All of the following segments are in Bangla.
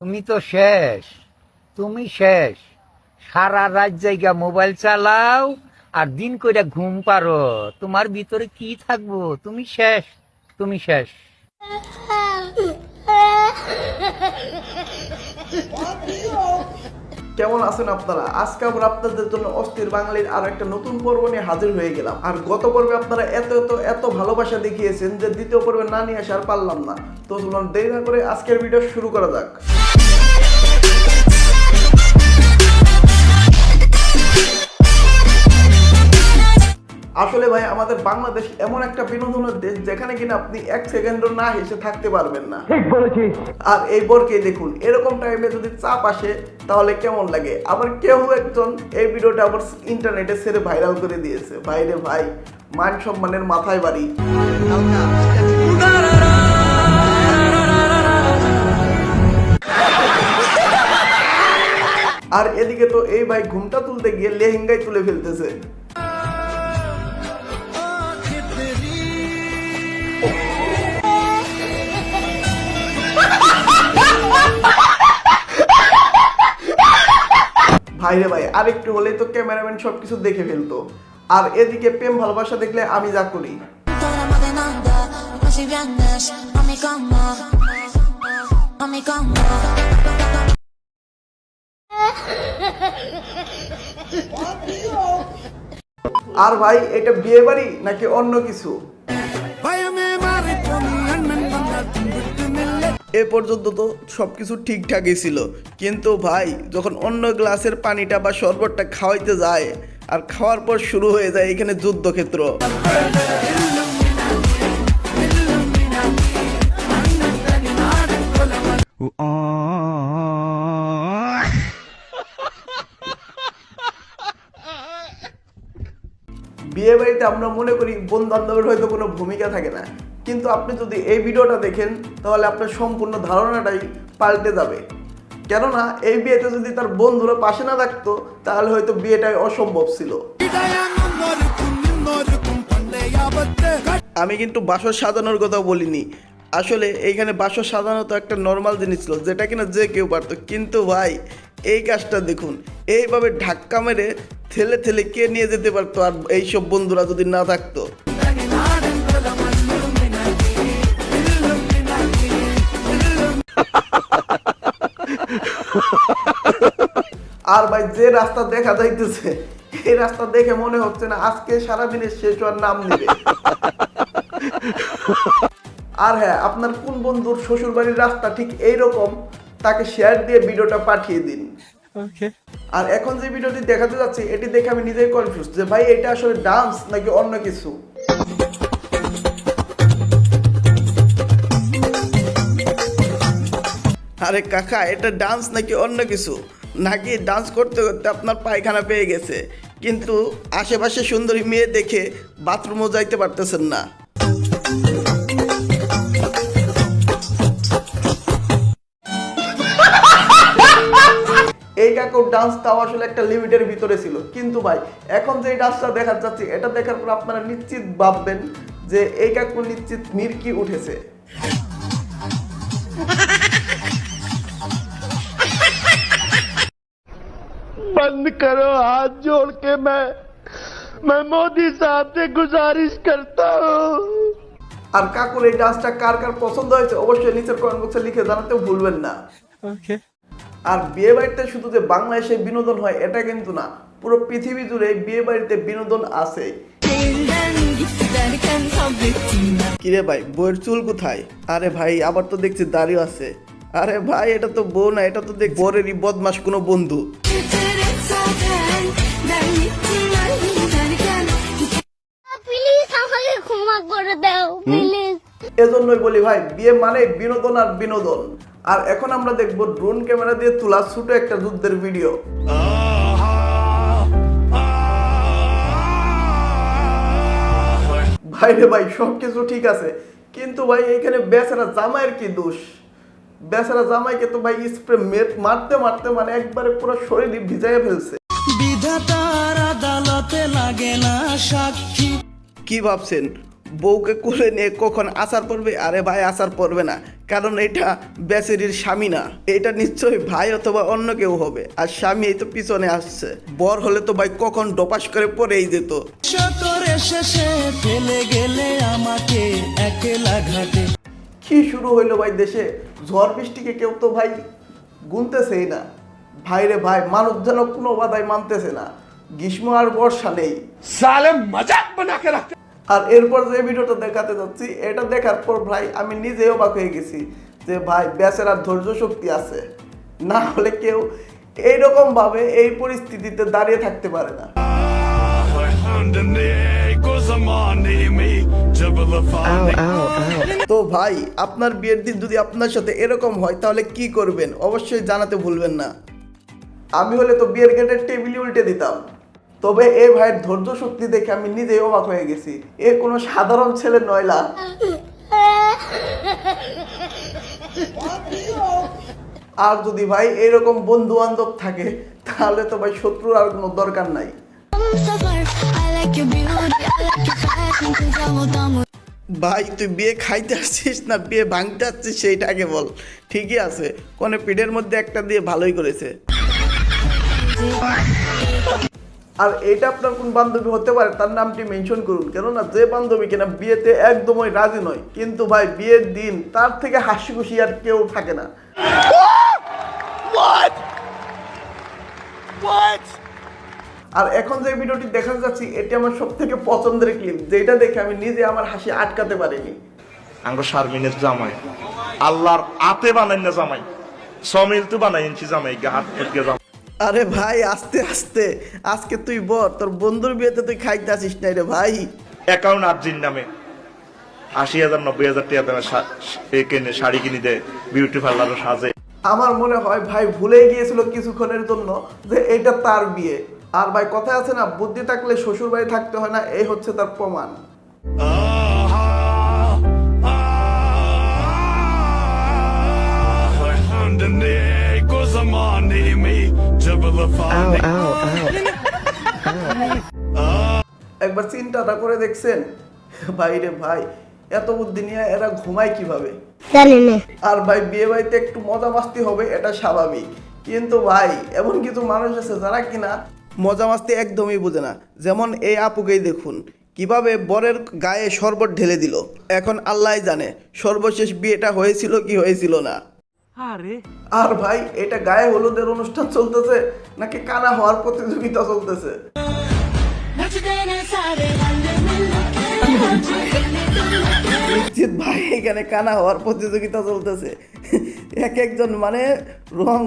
তুমি তো শেষ, তুমি শেষ। সারা রাত জায়গা মোবাইল চালাও আর দিন কইরা ঘুম পারো। তোমার ভিতরে কি থাকব? তুমি শেষ তুমি শেষ। কেমন আছেন আপনারা? আজকে আমরা আপনাদের জন্য অস্থির বাঙালির আর একটা নতুন পর্ব নিয়ে হাজির হয়ে গেলাম। আর গত পর্বে আপনারা এত এত এত ভালোবাসা দেখিয়েছেন যে দ্বিতীয় পর্বে না নিয়ে আসে আর পারলাম না। তো চলুন দেরি না করে আজকের ভিডিও শুরু করা যাক। আসলে ভাই আমাদের বাংলাদেশ এমন একটা বিনোদনের দেশ যেখানে কিনা আপনি এক সেকেন্ডও না হেসে থাকতে পারবেন না। আর এই বরকে দেখুন এরকম টাইমে যদি চাপ আসে তাহলে কেমন লাগে? আবার কেউ একজন এই ভিডিওটা আবার ইন্টারনেটে ছেড়ে ভাইরাল করে দিয়েছে। ভাইরে ভাই মান সম্মানের মাথায় বাড়ি। আর এদিকে তো এই ভাই ঘুমটা তুলতে গিয়ে লেহেঙ্গাই তুলে ফেলতেছে। ভাইরে ভাই আরেকটু হলেই তো ক্যামেরাম্যান সবকিছু দেখে ফেলতো। আর এদিকে প্রেম ভালোবাসা দেখলে আমি যা করি. আর ভাই এটা বিয়ে বাড়ি নাকি অন্য কিছু? এ পর্যন্ত তো সবকিছু ঠিকঠাকই ছিল। কিন্তু ভাই, যখন অন্য গ্লাসের পানিটা বা শরবতটা খাওয়াইতে যায়, আর খাওয়ার পর শুরু হয়ে যায় এখানে যুদ্ধক্ষেত্র। বিয়ে বাড়িতে আমরা মনে করি বন্ধু বান্ধবের হয়তো কোনো ভূমিকা থাকে না। কিন্তু আপনি যদি এই ভিডিওটা দেখেন, তাহলে আপনার সম্পূর্ণ ধারণাটাই পাল্টে যাবে। কেননা, এই বিয়েতে যদি তার বন্ধুরা পাশে না থাকতো, তাহলে হয়তো বিয়েটাই অসম্ভব ছিল। আমি কিন্তু বাসর সাজানোর কথা বলিনি। আসলে এইখানে বাসর সাজানো তো একটা নর্মাল জিনিস ছিল, যেটা কিনা যে কেউ পারতো। কিন্তু ভাই, এই কাজটা দেখুন, এইভাবে ধাক্কা মেরে ঠেলে ঠেলে কে নিয়ে যেতে পারতো আর এইসব বন্ধুরা যদি না থাকতো? আর ভাই যে রাস্তা দেখা যাইতেছে এই রাস্তা দেখে মনে হচ্ছে না আজকে সারাদিনের শেষ হওয়ার নাম নেবে। আর হ্যাঁ আপনার কোন বন্ধুর শ্বশুর বাড়ির রাস্তা ঠিক এইরকম তাকে শেয়ার দিয়ে ভিডিওটা পাঠিয়ে দিন। আর এখন যে ভিডিওটি দেখাতে যাচ্ছি এটি দেখে আমি নিজেই কনফিউজ যে ভাই এটা আসলে ডান্স নাকি অন্য কিছু? আরে কাকা এটা ডান্স নাকি অন্য কিছু? নাকি ডান্স করতে করতে আপনার পায়খানা পেয়ে গেছে। কিন্তু আশেপাশে সুন্দরী মেয়ে দেখে বাথরুমও যাইতে পারতেছেন না। এই কাকুর ডান্সটাও আসলে একটা লিমিটের ভিতরে ছিল। কিন্তু ভাই, এখন যে ডান্সটা দেখা যাচ্ছে, এটা দেখার পর আপনারা নিশ্চিত ভাববেন যে এই কাকুর নিশ্চিত মির্কি উঠেছে। बंद करो हाथ जोड़ के मैं मैं मोदी साहब से गुजारिश करता हूँ আর কাকুর এই ডান্সটা কার কার পছন্দ হয়েছে অবশ্যই নিচের কমেন্ট বক্সে লিখে জানাতেও ভুলবেন না আর বিয়ে বাড়িতে শুধু যে বাংলাদেশে বিনোদন হয় এটা কিন্তু না পুরো পৃথিবী জুড়ে এই বিয়ে বাড়িতে বিনোদন আছে কিরে ভাই বইয়ের চুল কোথায় আরে ভাই আবার তো দেখছি দাড়িও আছে আরে ভাই এটা তো বউ না এটা তো দেখ বরেরই বদমাস কোনো বন্ধু প্লিজ এজন্যই বলি ভাই বিয়ে মানে বিনোদন আর বিনোদন। আর এখন আমরা দেখব ড্রোন ক্যামেরা দিয়ে তোলা ছোট একটা যুদ্ধের ভিডিও ভাই রে ভাই সবকিছু ঠিক আছে। কিন্তু ভাই এখানে বেচারা জামাইয়ের কি দোষ? বেচারা জামাইকে তো ভাই স্প্রে মারতে মারতে মানে একবারে পুরো শরীর ভিজাইয়া ফেলছে। বিধাতার আদালতে লাগে না সাক্ষী। কি ভাবছেন? বউকে কোলে নিয়ে কখন আসার পড়বে আরে ভাই আসার পড়বে না। কারণ এটা বেচারির স্বামী না। এটা নিশ্চয়ই ভাই অথবা অন্য কেউ হবে। আর স্বামী এই তো পিছনে আসছে। বর হলে তো ভাই কখন ডপাস করে পড়েই যেত। শতরে শেষে ফেলে গেলে আমাকে একলা ঘাটে। কি শুরু হইল ভাই দেশে? ঝড় বৃষ্টিকে কেউ তো ভাই গুনতেছেই না। ভাইরে ভাই মানুষ যেন কোনো বাধাই মানতেছে না। গ্রীষ্ম আর বর্ষা নেই। আর এরপর যে ভিডিওটা দেখাতে যাচ্ছি এটা দেখার পর ভাই আমি নিজেও অবাক হয়ে গেছি যে ভাই বেচারার ধৈর্য শক্তি আছে। না হলে কেউ এইরকমভাবে এই পরিস্থিতিতে দাঁড়িয়ে থাকতে পারে না। তো ভাই আপনার বিয়ের দিন যদি আপনার সাথে এরকম হয় তাহলে কি করবেন? অবশ্যই জানাতে ভুলবেন না। আমি হলে তো বিয়ের গেটের টেবিলই উল্টে দিতাম। তবে এ ভাইয়ের ধৈর্য শক্তি দেখে আমি নিজেই অবাক হয়ে গেছি। এ কোনো সাধারণ ছেলে নয়লা আর যদি ভাই এরকম বন্ধু বান্ধব থাকে তাহলে তো ভাই শত্রুর আর কোনো দরকার নাই। ভাই, তুই বিয়ে খাইতে আসছিস না, বিয়ে ভাঙতে আসছিস আগে বল। ঠিকই আছে, কোনে পিঠের মধ্যে একটা দিয়ে ভালোই করেছে। আর এটা আপনার কোন বান্ধবী হতে পারে, তার নামটি মেনশন করুন। কেননা যে বান্ধবী কিনা বিয়েতে একদমই রাজি নয়, কিন্তু ভাই, বিয়ের দিন তার থেকে হাসি খুশি আর কেউ থাকে না। আর এখন যে ভিডিওটি দেখাতে যাচ্ছি এটি আমার সব থেকে পছন্দের ক্লিপ যেটা দেখে আমি নিজে আমার হাসি আটকাতে পারিনি। আঙ্গ শারমিনের জামাই। আল্লাহর আতে বানাই না জামাই। সমিল তো বানাই ইঞ্চি জামাই গা হাত ফুটকে জামাই। আরে ভাই আস্তে আস্তে। আজকে তুই বল তোর বন্ধুর বিয়েতে তুই খাইতে আসিস নাই রে ভাই। অ্যাকাউন্ট আর্জিন নামে। আশি হাজার নব্বই হাজার টাকা দামে কিনে শাড়ি কিনে দেয় বিউটি পার্লারও সাজে। আমার মনে হয় ভাই ভুলে গিয়েছিল কিছুক্ষণের জন্য যে এটা তার বিয়ে। আর ভাই কথা আছে না বুদ্ধি থাকলে শ্বশুর বাড়ি থাকতে হয় না এই হচ্ছে তার প্রমাণ। একবার চিন্তাটা করে দেখছেন? ভাই রে ভাই এত বুদ্ধি নিয়ে এরা ঘুমায় কীভাবে? আর ভাই বিয়ে বাড়িতে একটু মজা মাস্তি হবে এটা স্বাভাবিক। কিন্তু ভাই এমন কিছু মানুষ আছে যারা কিনা মজা মাস্তি একদমই বোঝে না। যেমন এই আপুকেই দেখুন কীভাবে বরের গায়ে শরবত ঢেলে দিল। এখন আল্লাহ জানে সর্বশেষ বিয়েটা হয়েছিল কি হয়েছিল না। আর। ভাই এটা গায়ে হলুদের অনুষ্ঠান চলতেছে নাকি কানা হওয়ার প্রতিযোগিতা চলতেছে? ভাই এখানে কানা হওয়ার প্রতিযোগিতা চলতেছে। এক একজন মানে রং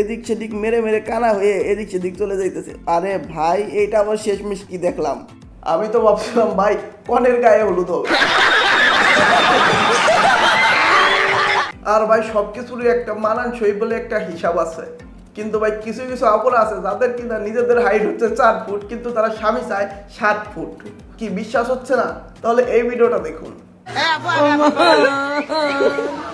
এদিক সেদিক মেরে মেরে কানা হয়ে এদিক সেদিক চলে যাইতেছে। আরে ভাই এইটা আবার শেষমেশ কি দেখলাম? আমি তো ভাবছিলাম ভাই কনের গায়ে হলুদ হবে। আর ভাই সব কিছুরই একটা মানানসই বলে একটা হিসাব আছে। কিন্তু ভাই কিছু কিছু অপর আছে যাদের কিনা নিজেদের হাইট হচ্ছে চার ফুট কিন্তু তারা স্বামী চায় সাত ফুট। কি বিশ্বাস হচ্ছে না? তাহলে এই ভিডিওটা দেখুন।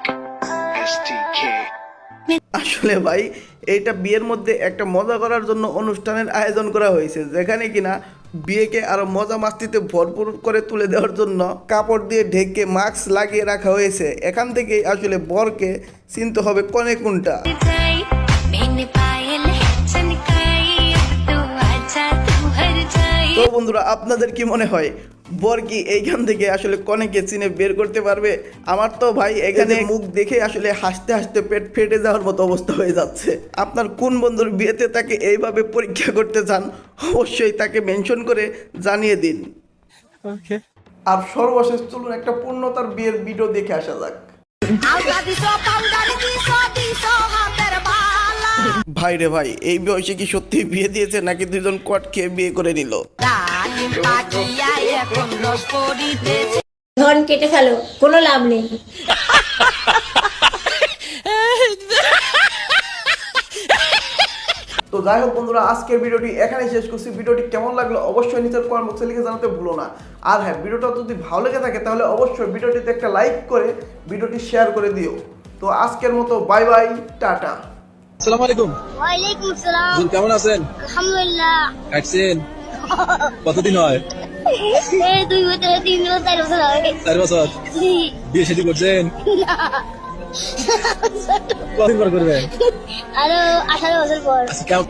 আসলে ভাই এটা বিয়ের মধ্যে একটা মজা করার জন্য অনুষ্ঠানের আয়োজন করা হয়েছে যেখানে কিনা বিয়েকে আরও মজা মাস্তিতে ভরপুর করে তুলে দেওয়ার জন্য কাপড় দিয়ে ঢেকে মাস্ক লাগিয়ে রাখা হয়েছে। এখান থেকে আসলে বরকে চিনতে হবে কনে কোনটা। তো বন্ধুরা আপনাদের কি মনে হয়? বর কি এইখান থেকে আসলে কনেকে চিনে বের করতে পারবে। আমার তো ভাই এখানে মুখ দেখে আসলে হাসতে হাসতে পেট ফেটে যাওয়ার মতো অবস্থা হয়ে যাচ্ছে। আপনার কোন বন্ধুর বিয়েতে তাকে এইভাবে পরীক্ষা করতে চান অবশ্যই তাকে মেনশন করে জানিয়ে দিন। আর সর্বশেষ চলুন একটা পূর্ণতার বিয়ের ভিডিও দেখে আসা যাক। ভাই রে ভাই এই বয়সে কি সত্যি বিয়ে দিয়েছে নাকি দুজন কট খেয়ে বিয়ে করে নিল? ধন কেটে ফেলো কোনো লাভ নেই। তো যাই হোক বন্ধুরা আজকের ভিডিওটি এখানেই শেষ করছি। ভিডিওটি কেমন লাগল অবশ্যই নিচের কমেন্ট বক্সে লিখে জানাতে ভুলো না। আর হ্যাঁ ভিডিওটা যদি ভালো লেগে থাকে তাহলে অবশ্যই ভিডিওটিতে একটা লাইক করে ভিডিওটি শেয়ার করে দিও। তো আজকের মতো বাই বাই টাটা। আসসালামু আলাইকুম। ওয়ালাইকুম হুজুর কেমন আছেন? আলহামদুলিল্লাহ। খাইছেন কতদিন হয়? এই দুই বছর তিন বছর চার বছর হবে চার বছর? জি। বিয়ে শাদী করছেন? কতদিন পর করবেন? আরও আঠারো বছর পর। আচ্ছা কেমন?